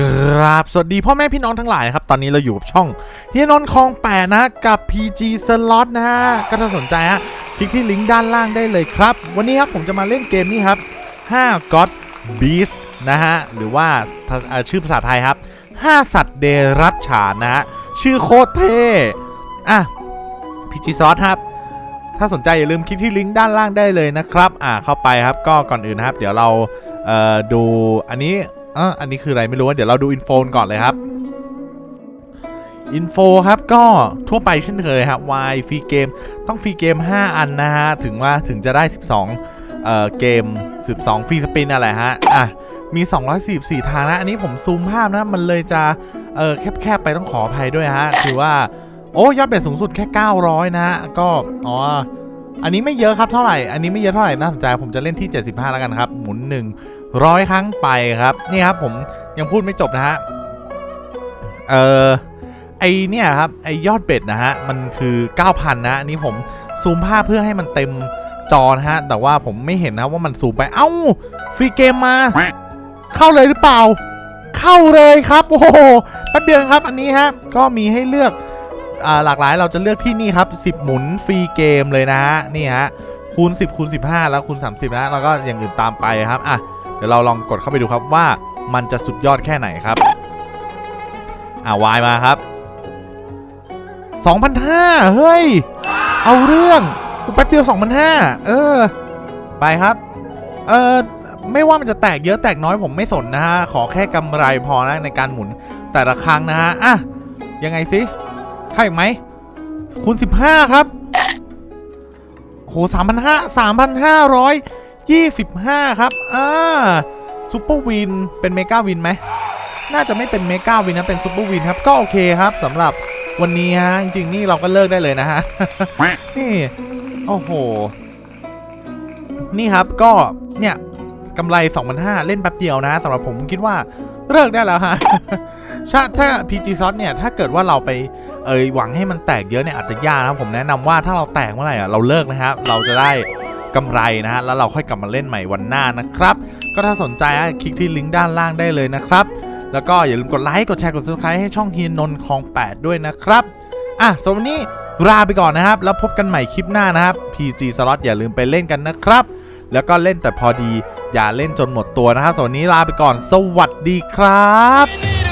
กราบสวัสดีพ่อแม่พี่น้องทั้งหลายนะครับ ตอนนี้เราอยู่กับช่องเฮียนนท์คลองแปดนะกับ PG Slot นะฮะก็ถ้าสนใจฮะคลิกที่ลิงก์ด้านล่างได้เลยครับ วันนี้ครับผมจะมาเล่นเกมนี้ครับ5 God Beast นะฮะ หรือว่าชื่อภาษาไทยครับ 5 สัตว์เดรัจฉานนะฮะ ชื่อโคตรเท่อะ PG Slot ครับ ถ้าสนใจอย่าลืมคลิกที่ลิงก์ด้านล่างได้เลยนะครับ อ่าเข้าไปครับก็ก่อนอื่นนะครับ เดี๋ยวเราเอ่อดูอันนี้ อออันนี้คืออะไรไม่รู้ว่าเดี๋ยวเราดูอินโฟก่อนเลยครับอินโฟครับก็ทั่วไปเช่นเคยครับ Y ฟรีเกมต้องฟรีเกม 5 อันนะฮะ ถึงว่าถึงจะได้ 12เอ่อเกม 12 ฟรีสปินอะไรฮะ อะ มี 244 ทางนะ อันนี้ผมซูมภาพนะ มันเลยจะเออแคบๆ ไปต้องขออภัยด้วยฮะ คือว่า โอ้ ยอดเบ็ดสูงสุดแค่ 900 นะฮะ ก็ อ๋อ อันนี้ไม่เยอะครับเท่าไหร่ อันนี้ไม่เยอะเท่าไหร่น่าสนใจผมจะเล่นที่ 75 แล้วกันครับ หมุน 100ครั้งไปครับ นี่ครับผมยังพูดไม่จบนะฮะ เออไอเนี่ยครับไอยอดเบ็ดนะฮะ มันคือ 9,000 นะอันนี้ผมซูมภาพเพื่อให้มันเต็มจอนะฮะ แต่ว่าผมไม่เห็นนะว่ามันซูมไปเอ้าฟรีเกมมา เข้าเลยหรือเปล่า เข้าเลยครับ โอ้โหแป๊บเดียวครับอันนี้ฮะ ก็มีให้เลือกอหลากหลายเราจะเลือกที่นี่ครับ 10 หมุนฟรีเกมเลยนะฮะนี่ฮะคูณ 10คูณ15 แล้วคูณ 30 นะแล้วก็อย่างอื่นตามไปครับอะ เดี๋ยวเราลองกดเข้าไปดูครับว่ามันจะสุดยอดแค่ไหนครับ อ่าวายมาครับ2,500เฮ้ย เอาเรื่องแป๊บเดียว2,500เออ ไปครับ เออไม่ว่ามันจะแตกเยอะแตกน้อยผมไม่สนนะฮะ ขอแค่กำไรพอนะในการหมุนแต่ละครั้งนะฮะ อะ ยังไงสิเข้าอีกไหมคูณ15 ครับโห3,500 25 ครับ อ่าซูเปอร์วิน เป็นเมกาวินไหม น่าจะไม่เป็นเมกาวินนะ เป็นซูเปอร์วินครับ ก็โอเคครับสำหรับวันนี้ฮะ จริงๆ นี่เราก็เลิกได้เลยนะฮะ นี่ โอ้โห นี่ครับก็ เนี่ยกำไร 2,500 เล่นแป๊บเดียวนะสำหรับผมคิดว่าเลิกได้แล้วฮะชาถ้า PG s o t เนี่ย ถ้าเกิดว่าเราไปเอ่ยหวังให้มันแตกเยอะเนี่ยอาจจะยากนะครับผมแนะนำว่าถ้าเราแตกเมื่อไหร่อะเราเลิกนะครับ เราจะได้ กำไรนะฮะแล้วเราค่อยกลับมาเล่นใหม่วันหน้านะครับ ก็ถ้าสนใจอะคลิกที่ลิงก์ด้านล่างได้เลยนะครับ แล้วก็อย่าลืมกดไลค์กดแชร์กด subscribe ให้ช่องเฮียนนท์คลอง 8 ด้วยนะครับอะสำหรับวันนี้ลาไปก่อนนะครับ แล้วพบกันใหม่คลิปหน้านะครับ PG Slot อย่าลืมไปเล่นกันนะครับ แล้วก็เล่นแต่พอดี อย่าเล่นจนหมดตัวนะครับสำหรับวันนี้ลาไปก่อน สวัสดีครับ